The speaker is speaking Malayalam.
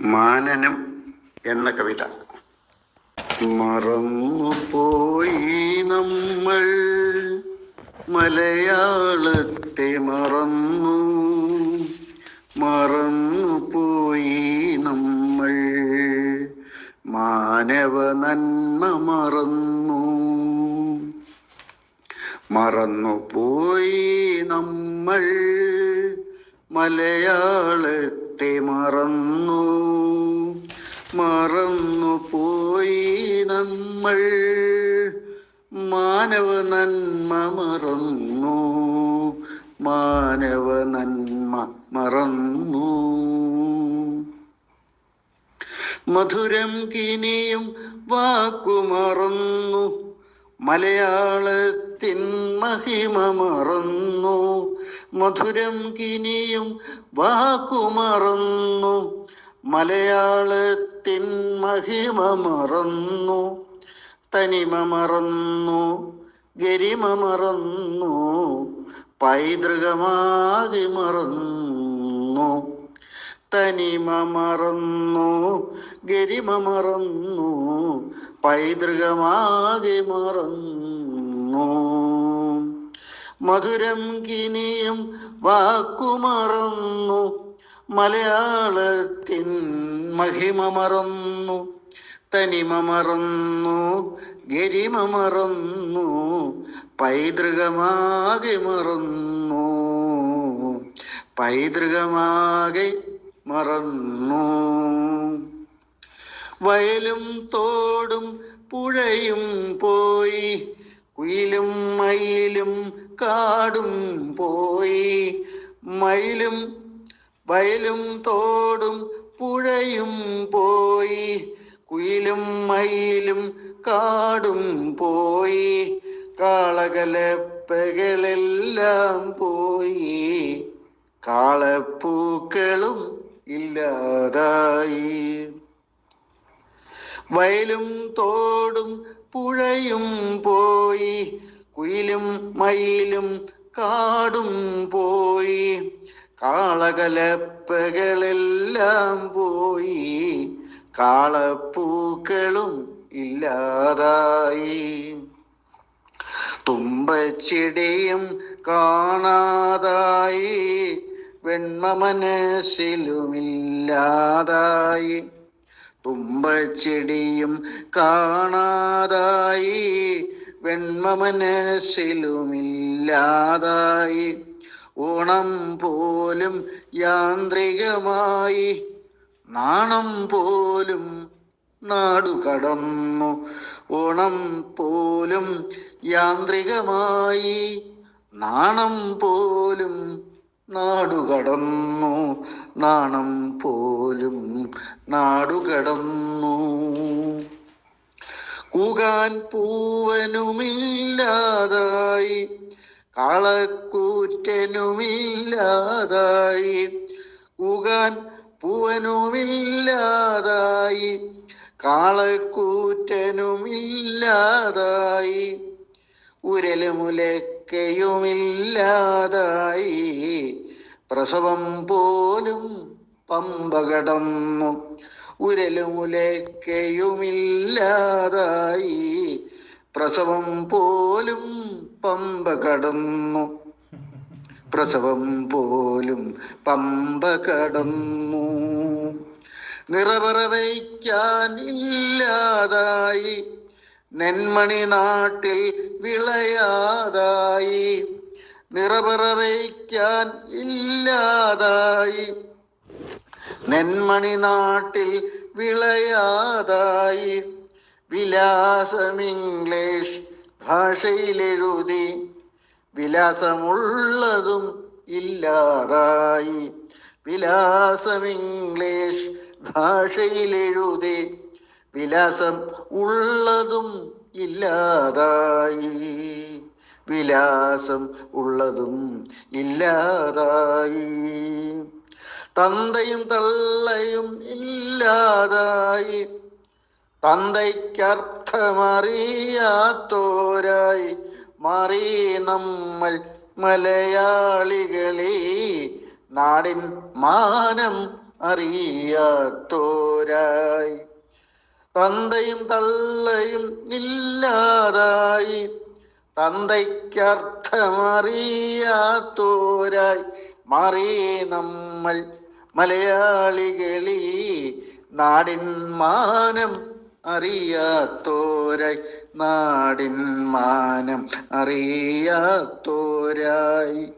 മാനനം എന്ന കവിത. മറന്നുപോയി നമ്മൾ മലയാളത്തെ മറന്നു. പോയി നമ്മൾ മാനവ നന്മ മറന്നു. മറന്നു പോയി നമ്മൾ മലയാളത്തെ മറന്നു. മറന്നു പോയി നമ്മൾ. മാനവ നന്മ മറന്നു. മാനവ നന്മ മറന്നു. മധുരം കിനിയും വാക്കു മറന്നു. മലയാളത്തിൻ മഹിമ മറന്നു. മധുരം കിനിയും വാക്കുമറന്നു. മലയാളത്തിൻ മഹിമ മറന്നു. തനിമ മറന്നു ഗരിമ മറന്നു പൈതൃകമാകി മറന്നു. തനിമ മറന്നു ഗരിമ മറന്നു പൈതൃകമാകി മറന്നു. മധുരം കിനിയും വാക്കുമറന്നു. മലയാളത്തിൻ മഹിമ മറന്നു തനിമ മറന്നു ഗരിമ മറന്നു പൈതൃകമാകെ മറന്നു. പൈതൃകമാകെ മറന്നു. വയലും തോടും പുഴയും പോയി. കുയിലും മയിലും കാടും പോയി. മയിലും വയലും തോടും പുഴയും പോയി. കുയിലും മയിലും കാടും പോയി. കാളകലപ്പകളെല്ലാം പോയി. കാളപ്പൂക്കളും ഇല്ലാതായി. വയലും തോടും പുഴയും പോയി കുയിലും മയിലും കാടും പോയി കാളകലപ്പകളെല്ലാം പോയി കാളപ്പൂക്കളും ഇല്ലാതായി. തുമ്പച്ചെടിയും കാണാതായി വെണ്മ മനസ്സിലുമില്ലാതായി തുമ്പച്ചെടിയും കാണാതായി വെണ്മ മനസ്സിലുമില്ലാതായി ഓണം പോലും യാന്ത്രികമായി നാണം പോലും നാടുകടന്നു ഓണം പോലും യാന്ത്രികമായി നാണം പോലും നാടുകടന്നു. നാണം പോലും നാടുകടന്നു. കൂകാൻ പൂവനുമില്ലാതായി കാളക്കൂറ്റനുമില്ലാതായി കൂകാൻ പൂവനുമില്ലാതായി കാളക്കൂറ്റനുമില്ലാതായി. ഉരലുമുലക്കയുമില്ലാതായി പ്രസവം പോലും പമ്പ കടന്നു. ഉരലുമുലക്കയുമില്ലാതായി പ്രസവം പോലും പമ്പ കടന്നു. പ്രസവം പോലും പമ്പ കടന്നു. ഇല്ലാതായി നെന്മണി നാട്ടിൽ വിളയാതായി. നിറപറവയ്ക്കാൻ ഇല്ലാതായി. നെന്മണി നാട്ടിൽ വിളയാതായി. വിലാസം ഇംഗ്ലീഷ് ഭാഷയിലെഴുതി. വിലാസമുള്ളതും ഇല്ലാതായി. വിലാസം ഇംഗ്ലീഷ് ഭാഷയിലെഴുതി. വിലാസം ഉള്ളതും ഇല്ലാതായി. വിലാസം ഉള്ളതും ഇല്ലാതായി. തന്തയും തള്ളയും ഇല്ലാതായി. തന്തയ്ക്കർത്ഥമറിയാത്തോരായി മാറി നമ്മൾ മലയാളികളെ. നാടിൻ മാനം അറിയാത്തോരായി. തന്തയും തള്ളയും ഇല്ലാതായി. തന്തയ്ക്കർത്ഥമറിയാത്തോരായി മാറി നമ്മൾ മലയാളികളി. നാടിൻ മാനം അറിയാത്തോരായി നാടിൻ മാനം അറിയാത്തോരായി.